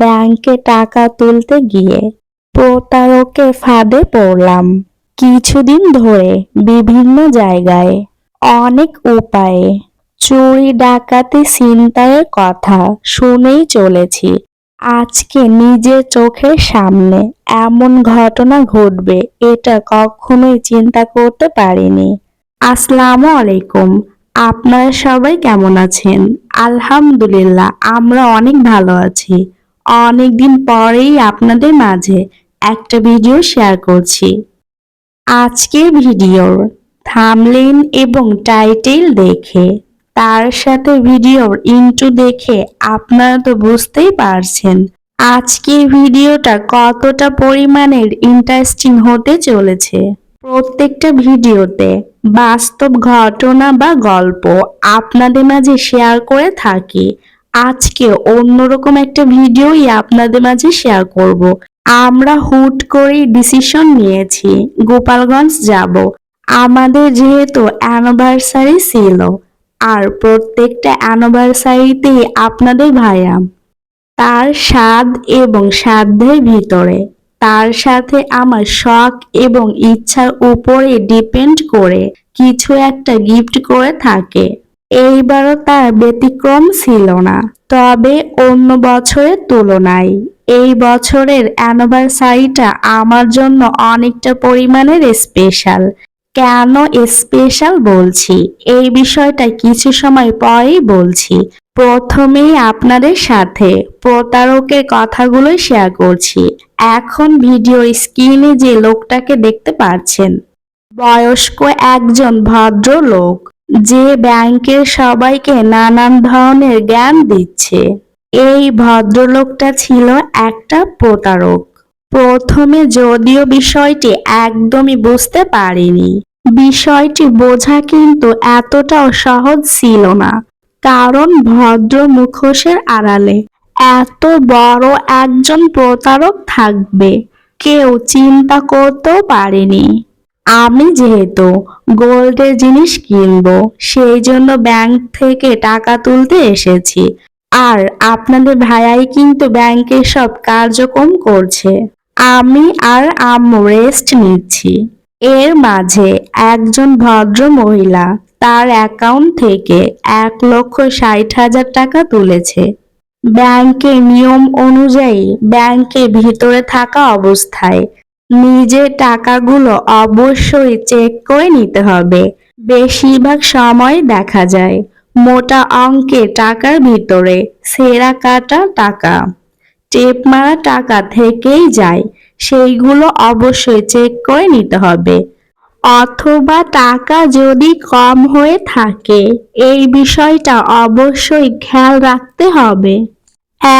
ব্যাংকে টাকা তুলতে গিয়ে প্রতারকের ফাঁদে পড়লাম। কিছুদিন ধরে বিভিন্ন জায়গায় অনেক উপায়ে চুরি ডাকাতি ছিনতাইয়ের কথা শুনেই চলেছি। আজকে নিজের চোখের সামনে এমন ঘটনা ঘটবে এটা কখনোই চিন্তা করতে পারিনি। আসসালামু আলাইকুম, আপনারা সবাই কেমন আছেন? আলহামদুলিল্লাহ, আমরা অনেক ভালো আছি। অনেকদিন পরেই আপনাদের মাঝে একটা ভিডিও শেয়ার করছি। আজকের ভিডিওর থামলেন এবং টাইটেল দেখে, তার সাথে ভিডিওর ইন্টু দেখে আপনারা তো বুঝতেই পারছেন আজকের ভিডিওটা কতটা পরিমাণের ইন্টারেস্টিং হতে চলেছে। প্রত্যেকটা ভিডিওতে বাস্তব ঘটনা বা গল্প আপনাদের মাঝে শেয়ার করে থাকি। আজকে অন্যরকম একটা ভিডিওই আপনাদের মাঝে শেয়ার করব। আমরা হুট করে ডিসিশন নিয়েছি, গোপালগঞ্জ যাব। আমাদের যেহেতু অ্যানিভার্সারি ছিল, আর প্রত্যেকটা অ্যানিভার্সারিতেই আপনাদের ভাইয়া। তার স্বাদ এবং সাধ্যের ভিতরে, তার সাথে আমার শখ এবং ইচ্ছার উপরে ডিপেন্ড করে কিছু একটা গিফট করে থাকে। এইবারও তার ব্যতিক্রম ছিল না, তবে অন্য বছরের তুলনায়। এই বছরের অ্যানিভার্সারিটা আমার জন্য অনেকটা পরিমাণের স্পেশাল। কেন স্পেশাল বলছি? এই বিষয়টা কিছু সময় পরেই বলছি। প্রথমেই আপনাদের সাথে প্রতারকের কথাগুলো শেয়ার করছি। এখন ভিডিও স্ক্রিনে যে লোকটাকে দেখতে পাচ্ছেন, বয়স্ক একজন ভদ্র লোক যে ব্যাংকের সবাইকে নানান ধরনের জ্ঞান দিচ্ছে। এই ভদ্রলোকটা ছিল একটা প্রতারক। প্রথমে যদিও বিষয়টি একদমই বুঝতে পারিনি। বিষয়টি বোঝা কিন্তু এতটাও সহজ ছিল না, কারণ ভদ্র মুখোশের আড়ালে এত বড় একজন প্রতারক থাকবে, কেউ চিন্তা করতেও পারেনি। আমি যেহেতু গোল্ডের জিনিস কিনবো, সেই জন্য ব্যাংক থেকে টাকা তুলতে এসেছি। আর আপনাদের ভাইয়াই কিন্তু ব্যাংকের সব কার্যক্রম করছে। আমি আর আম্মু রেস্ট নিচ্ছি। এর মাঝে একজন ভদ্র মহিলা তার অ্যাকাউন্ট থেকে এক লক্ষ ষাট হাজার টাকা তুলেছে। ব্যাংকের নিয়ম অনুযায়ী ব্যাংকে ভিতরে থাকা অবস্থায় নিজের টাকাগুলো অবশ্যই চেক করে নিতে হবে। বেশিরভাগ সময় দেখা যায় মোটা অঙ্কে টাকার ভিতরে সেরা কাটা টাকা। টেপ মারা টাকা থেকেই যায়, সেইগুলো অবশ্যই চেক করে নিতে হবে। অথবা টাকা যদি কম হয়ে থাকে, এই বিষয়টা অবশ্যই খেয়াল রাখতে হবে।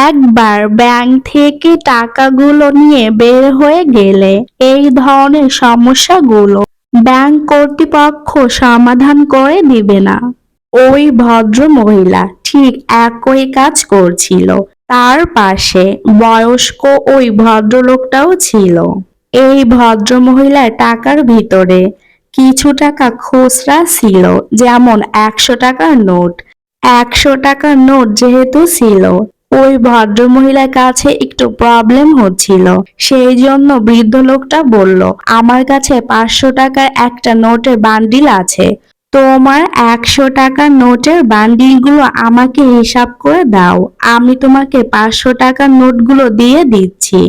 একবার ব্যাংক থেকে টাকাগুলো নিয়ে বের হয়ে গেলে এই ধরনের সমস্যাগুলো ব্যাংক কর্তৃপক্ষ সমাধান করে দিবে না। ওই ভদ্র মহিলা ঠিক একই কাজ করছিল। তার পাশে বয়স্ক ওই ভদ্রলোকটাও ছিল। এই ভদ্র মহিলার টাকার ভিতরে কিছু টাকা খুচরা ছিল, যেমন একশো টাকার নোট। একশো টাকার নোট যেহেতু ছিল ওই ভদ্র মহিলার কাছে একটু প্রবলেম হচ্ছিল। সেই জন্য বৃদ্ধ লোকটা বলল, আমার কাছে পাঁচশো টাকার একটা নোটের বান্ডিল আছে। তোমার একশো টাকার নোটের বান্ডিলগুলো আমাকে হিসাব করে দাও। আমি তোমাকে পাঁচশো টাকার নোটগুলো দিয়ে দিচ্ছি।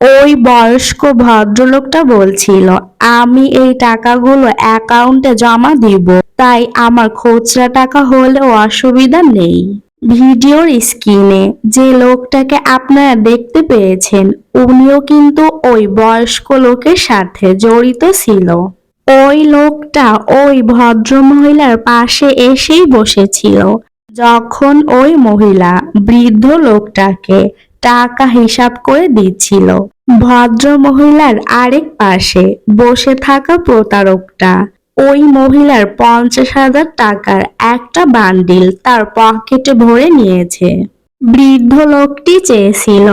ওই বয়স্ক ভদ্রলোকটা বলছিল, আমি এই টাকাগুলো অ্যাকাউন্টে জমা দিব। তাই আমার খুচরা টাকা হলেও অসুবিধা নেই। ভিডিওর স্ক্রিনে যে লোকটাকে আপনারা দেখতে পেয়েছেন, উনিও কিন্তু ওই বয়স্ক লোকের সাথে জড়িত ছিল। ওই লোকটা ওই ভদ্র মহিলার পাশে এসেই বসেছিল। যখন ওই মহিলা বৃদ্ধ লোকটাকে টাকা হিসাব করে দিচ্ছিল ভদ্র মহিলার আরেক পাশে বসে থাকা প্রতারকটা ওই মহিলার পঞ্চাশ হাজার টাকার একটা বান্ডিল তার পকেটে ভরে নিয়েছে। বৃদ্ধ লোকটি চেয়েছিল,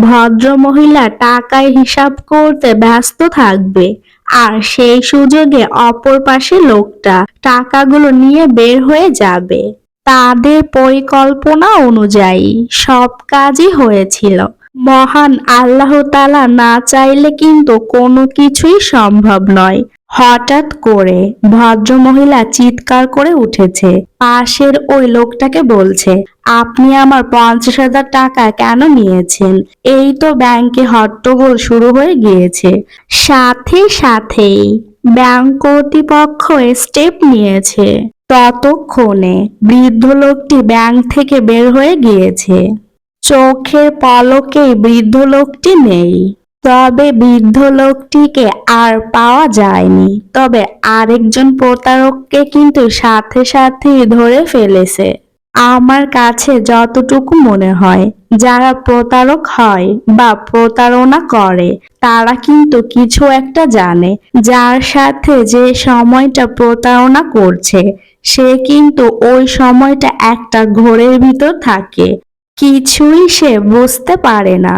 ভদ্র মহিলা টাকায় হিসাব করতে ব্যস্ত থাকবে, আর সেই সুযোগে অপর পাশে লোকটা টাকাগুলো নিয়ে বের হয়ে যাবে। তাদের পরিকল্পনা অনুযায়ী সব কাজই হয়েছিল। মহান আল্লাহ তালা না চাইলে কিন্তু কোনো কিছুই সম্ভব নয়। হঠাৎ করে ভদ্রমহিলা চিৎকার করে উঠেছে। পাশের ওই লোকটাকে বলছে, আপনি আমার পঞ্চাশ হাজার টাকা কেন নিয়েছেন? এই তো ব্যাংকে হট্টগোল শুরু হয়ে গিয়েছে। সাথে সাথেই ব্যাংক কর্তৃপক্ষ স্টেপ নিয়েছে। ততক্ষণে বৃদ্ধ লোকটি ব্যাংক থেকে বের হয়ে গিয়েছে। চোখের পলকেই বৃদ্ধ লোকটি নেই। তবে বৃদ্ধ লোকটিকে আর পাওয়া যায়নি। তবে আরেকজন প্রতারককে কিন্তু সাথে সাথেই ধরে ফেলেছে। আমার কাছে যতটুকু মনে হয়, যারা প্রতারক হয় বা প্রতারণা করে, তারা কিন্তু কিছু একটা জানে। যার সাথে যে সময়টা প্রতারণা করছে, সে কিন্তু ওই সময়টা একটা ঘোরের ভিতর থাকে। কিছুই সে বুঝতে পারে না।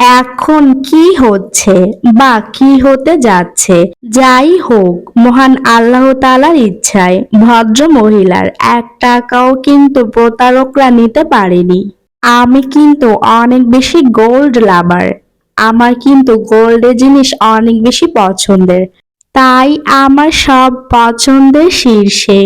এখন কি হচ্ছে বা কি হতে যাচ্ছে, যাই হোক, মহান আল্লাহ তালার ইচ্ছায় ভদ্র মহিলার এক টাকাও কিন্তু প্রতারকরা নিতে পারেনি। আমি কিন্তু অনেক বেশি গোল্ড লাভার আমার কিন্তু গোল্ডের জিনিস অনেক বেশি পছন্দের। তাই আমার সব পছন্দের শীর্ষে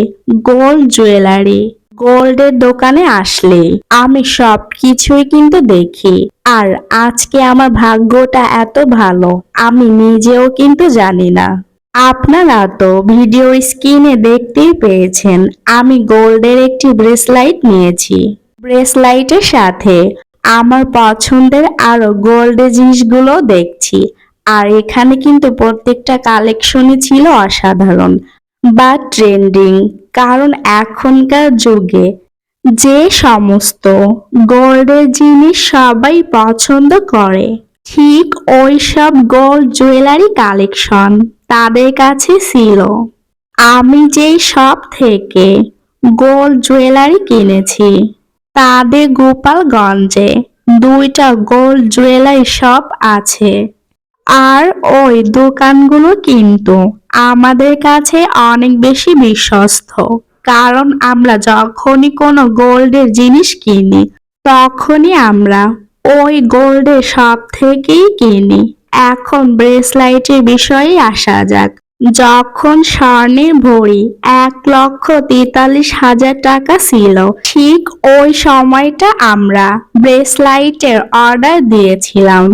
গোল্ড জুয়েলারি গোল্ডের দোকানে আসলে। আমি সব কিছুই কিন্তু দেখি। আর আজকে আমার ভাগ্যটা এত ভালো, আমি নিজেও কিন্তু জানি না। আপনারা তো ভিডিও স্ক্রিনে দেখতেই পেয়েছেন, আমি গোল্ডের একটি ব্রেসলাইট নিয়েছি। ব্রেসলাইটের সাথে আমার পছন্দের আরও গোল্ডের জিনিসগুলো দেখছি। আর এখানে কিন্তু প্রত্যেকটা কালেকশনই ছিল অসাধারণ। বা ট্রেন্ডিং, কারণ এখনকার যুগে যে সমস্ত গোল্ডের জিনিস সবাই পছন্দ করে, ঠিক ওই সব গোল্ড জুয়েলারি কালেকশন তাদের কাছে ছিল। আমি যেই সব থেকে গোল্ড জুয়েলারি কিনেছি তাদের গোপালগঞ্জে দুইটা গোল্ড জুয়েলারি শপ আছে, আর ওই দোকানগুলো কিন্তু আমাদের কাছে অনেক বেশি বিশ্বস্ত। কারণ আমরা যখনই কোনো গোল্ডের জিনিস কিনি, তখনই আমরা ওই গোল্ডের সব থেকেই কিনি। এখন ব্রেসলাইটের বিষয়ে আসা যাক। যখন স্বর্ণের ভরি এক লক্ষ তেতাল্লিশ হাজার টাকা ছিল, ঠিক ওই সময়টা আমরা ব্রেসলাইটের অর্ডার দিয়েছিলাম।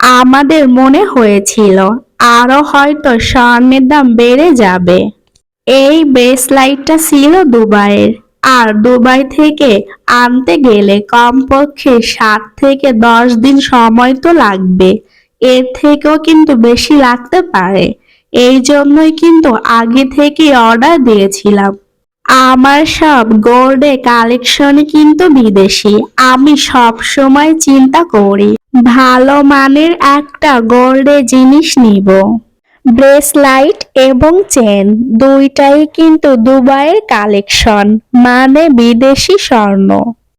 আমাদের মনে হয়েছিল আরও হয়তো স্বর্ণের দাম বেড়ে যাবে। এই ব্রেসলাইটটা ছিল দুবাইয়ের। আর দুবাই থেকে আনতে গেলে কমপক্ষে সাত থেকে দশ দিন সময় তো লাগবে। এর থেকেও কিন্তু বেশি লাগতে পারে। এই জন্যই কিন্তু আগে থেকে অর্ডার দিয়েছিলাম। আমার সব গোল্ডে কালেকশন কিন্তু বিদেশি। আমি সব সময় চিন্তা করি, ভালো মানের একটা গোল্ডের জিনিস নিব। ব্রেসলাইট এবং চেন দুইটাই কিন্তু দুবাইয়ের কালেকশন মানে বিদেশি স্বর্ণ।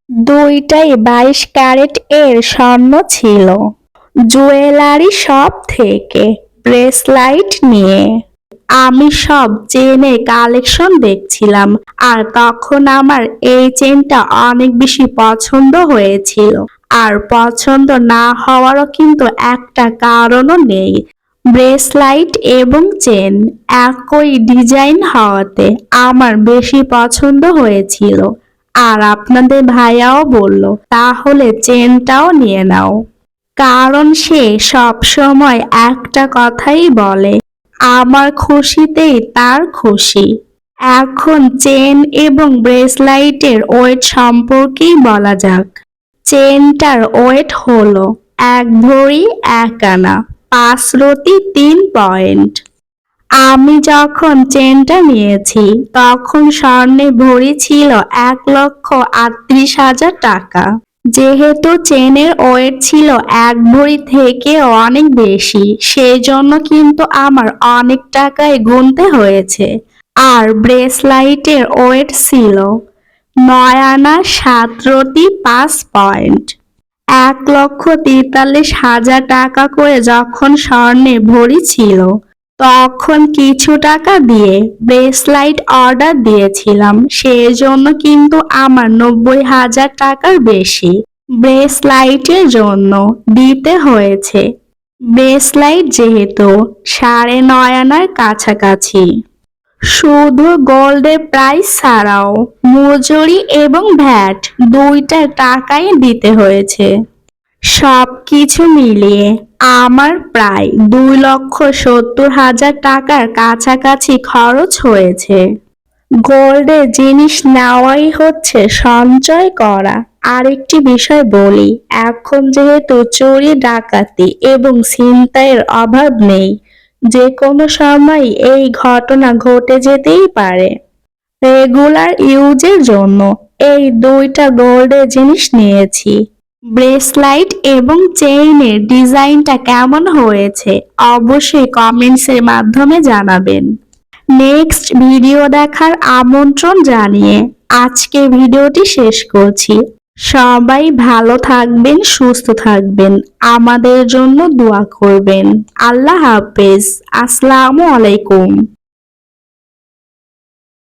দুইটাই বাইশ ক্যারেট এর স্বর্ণ ছিল। জুয়েলারি শপ থেকে ব্রেসলাইট নিয়ে। আমি সব চেনের কালেকশন দেখছিলাম, আর তখন আমার এই চেনটা অনেক বেশি পছন্দ হয়েছিল। আর পছন্দ না হওয়ারও কিন্তু একটা কারণও নেই। ব্রেসলাইট এবং চেন একই ডিজাইন হওয়াতে আমার বেশি পছন্দ হয়েছিল। আর আপনাদের ভাইয়াও বলল, তাহলে চেনটাও নিয়ে নাও। কারণ সে সব সময় একটা কথাই বলে আমার খুশিতেই তার খুশি। এখন চেন এবং ব্রেসলাইটের ওয়েট সম্পর্কেই বলা যাক। চেনটার ওয়েট হলো এক ভরি এক আনা, পাঁচ রতি তিন পয়েন্ট। আমি যখন চেনটা নিয়েছি, তখন স্বর্ণে ভরি ছিল এক লক্ষ আটত্রিশ হাজার টাকা। যেহেতু চেনের ওয়েট ছিল এক ভরি থেকে অনেক বেশি সেই জন্য কিন্তু আমার অনেক টাকায় গুনতে হয়েছে। আর ব্রেসলাইটের ওয়েট ছিল নয় আনা পাঁচ পয়েন্ট। এক লক্ষ তেতাল্লিশ হাজার টাকা করে যখন স্বর্ণে ভরি ছিল তখন কিছু টাকা দিয়ে ব্রেসলাইট অর্ডার দিয়েছিলাম। সেই জন্য কিন্তু আমার নব্বই হাজার টাকার বেশি ব্রেসলাইটের জন্য দিতে হয়েছে। ব্রেসলাইট যেহেতু সাড়ে নয় আনার কাছাকাছি। শুধু গোল্ডের প্রাইস ছাড়াও মজুরি এবং ভ্যাট দুইটা টাকাই দিতে হয়েছে। সব কিছু মিলিয়ে আমার প্রায় দুই লক্ষ সত্তর হাজার টাকার কাছাকাছি খরচ হয়েছে। গোল্ডের জিনিস নেওয়াই হচ্ছে সঞ্চয় করা। আরেকটি বিষয় বলি, এখন যেহেতু চুরি, ডাকাতি এবং ছিনতাইয়ের অভাব নেই যে কোনো সময় এই ঘটনা ঘটে যেতেই পারে। রেগুলার ইউজের জন্য এই দুইটা গোল্ডের জিনিস নিয়েছি। ব্রেসলাইট এবং চেইনের ডিজাইনটা কেমন হয়েছে অবশ্যই কমেন্টসের মাধ্যমে জানাবেন। নেক্সট ভিডিও দেখার আমন্ত্রণ জানিয়ে আজকে ভিডিওটি শেষ করছি। সবাই ভালো থাকবেন, সুস্থ থাকবেন। আমাদের জন্য দোয়া করবেন। আল্লাহ হাফেজ। আসসালামু আলাইকুম।